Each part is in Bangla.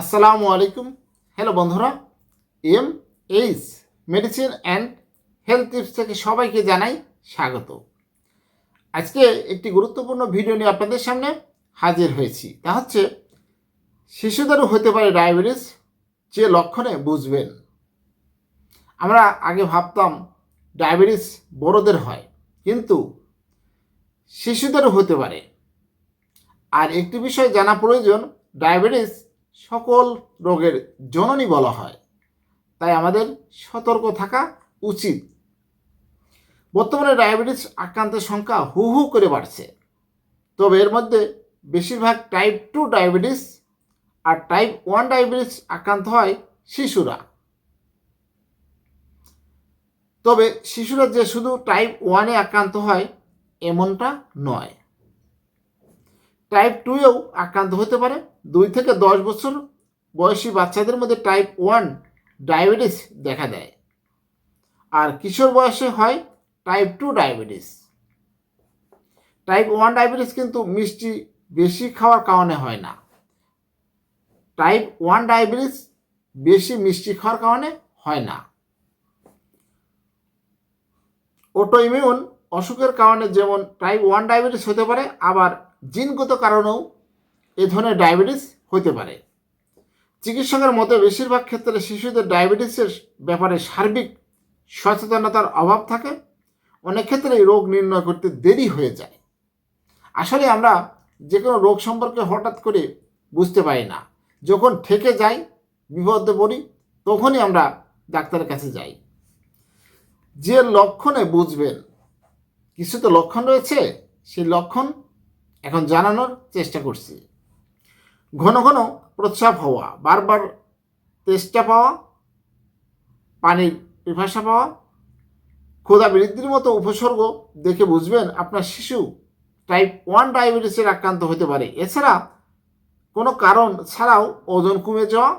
আসসালামু আলাইকুম। হ্যালো বন্ধুরা। M H medicine and health tips থেকে সবাইকে জানাই স্বাগত। আজকে একটি গুরুত্বপূর্ণ ভিডিও নিয়ে আপনাদের সামনে হাজির হয়েছি। তা হচ্ছে, শিশুদেরও হতে পারে ডায়াবেটিস যে লক্ষণে বুঝবেন। আমরা আগে ভাবতাম ডায়াবেটিস বড়দের হয়। কিন্তু শিশুদেরও হতে পারে। আর একটি বিষয় জানা প্রয়োজন ডায়াবেটিস সকল রোগের জননী বলা হয়। তাই আমাদের সতর্ক থাকা উচিত। বর্তমানে ডায়াবেটিস আক্রান্তের সংখ্যা হু হু করে বাড়ছে। তবে এর মধ্যে বেশিরভাগ টাইপ টু ডায়াবেটিস আর টাইপ ওয়ান ডায়াবেটিস আক্রান্ত হয় শিশুরা। তবে শিশুরা যে শুধু টাইপ ওয়ানে আক্রান্ত হয়, এমনটা নয়। টাইপ টুয়েও আক্রান্ত হতে পারে। দুই থেকে দশ বছর বয়সী বাচ্চাদের মধ্যে টাইপ ওয়ান ডায়াবেটিস দেখা দেয়। আর কিশোর বয়সে হয় type two diabetes type one diabetes কিন্তু মিষ্টি বেশি খাওয়ার কারণে হয় না। টাইপ ওয়ান ডায়াবেটিস বেশি মিষ্টি খাওয়ার কারণে হয় না। অটোইমিউন অসুখের কারণে যেমন টাইপ ওয়ান ডায়াবেটিস হতে পারে, আবার জিনগত কারণেও এ ধরনের ডায়াবেটিস হতে পারে। চিকিৎসকের মতে, বেশিরভাগ ক্ষেত্রে শিশুদের ডায়াবেটিসের ব্যাপারে সার্বিক সচেতনতার অভাব থাকে। অনেক ক্ষেত্রেই রোগ নির্ণয় করতে দেরি হয়ে যায়। আসলে আমরা যে কোনো রোগ সম্পর্কে হঠাৎ করে বুঝতে পারি না। যখন ঠেকে যাই, বিপদে পড়ি, তখনই আমরা ডাক্তারের কাছে যাই। যে লক্ষণে বুঝবেন, কিছু তো লক্ষণ রয়েছে, সেই লক্ষণ এখন জানানোর চেষ্টা করছি। ঘন ঘন প্রস্রাব হওয়া, বারবার তেষ্টা পাওয়া, পানির পিপাসা পাওয়া, ক্ষুধা বৃদ্ধির মতো উপসর্গ দেখে বুঝবেন আপনার শিশু টাইপ ওয়ান ডায়াবেটিসের আক্রান্ত হতে পারে। এছাড়া কোনো কারণ ছাড়াও ওজন কমে যাওয়া,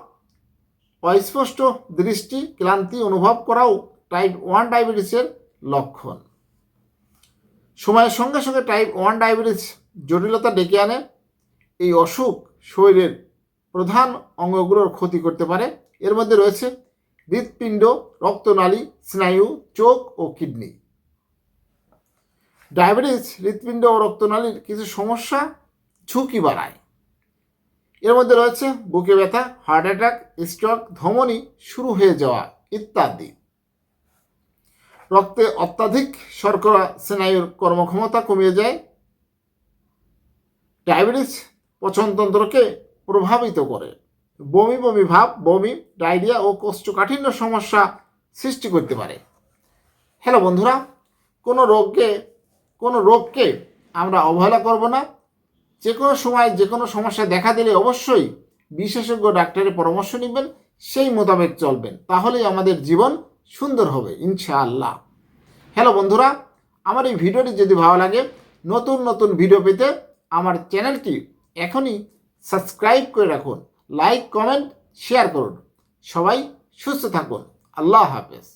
অস্পষ্ট দৃষ্টি ক্লান্তি অনুভব করাও টাইপ ওয়ান ডায়াবেটিসের লক্ষণ। সময়ের সঙ্গে সঙ্গে টাইপ ওয়ান ডায়াবেটিস জটিলতা ডেকে আনে। এই অসুখ শরীরের প্রধান অঙ্গগুলোর ক্ষতি করতে পারে। এর মধ্যে রয়েছে হৃৎপিণ্ড, রক্তনালী, স্নায়ু, চোখ ও কিডনি। ডায়াবেটিস, হৃৎপিণ্ড ও রক্তনালীর কিছু সমস্যা ঝুঁকি বাড়ায়। এর মধ্যে রয়েছে বুকে ব্যথা, হার্ট অ্যাটাক, স্ট্রোক, ধমনী শুরু হয়ে যাওয়া ইত্যাদি। রক্তে অত্যাধিক শর্করা, স্নায়ুর কর্মক্ষমতা কমিয়ে যায়। ডায়াবেটিস পচনতন্ত্রকে প্রভাবিত করে। বমি বমি ভাব, বমি, ডায়রিয়া ও কোষ্ঠকাঠিন্য সমস্যা সৃষ্টি করতে পারে। হ্যালো বন্ধুরা, কোনো রোগকে কোনো রোগকে আমরা অবহেলা করব না। যে কোনো সময় যে কোনো সমস্যা দেখা দিলে অবশ্যই বিশেষজ্ঞ ডাক্তারের পরামর্শ নেবেন, সেই মোতাবেক চলবেন। তাহলেই আমাদের জীবন সুন্দর হবে, ইনশাআল্লাহ। হ্যালো বন্ধুরা, আমার এই ভিডিওটি যদি ভালো লাগে, নতুন নতুন ভিডিও পেতে আমার চ্যানেলটি এখনই সাবস্ক্রাইব করে রাখুন লাইক কমেন্ট শেয়ার করুন। সবাই সুস্থ থাকুন। আল্লাহ হাফেজ।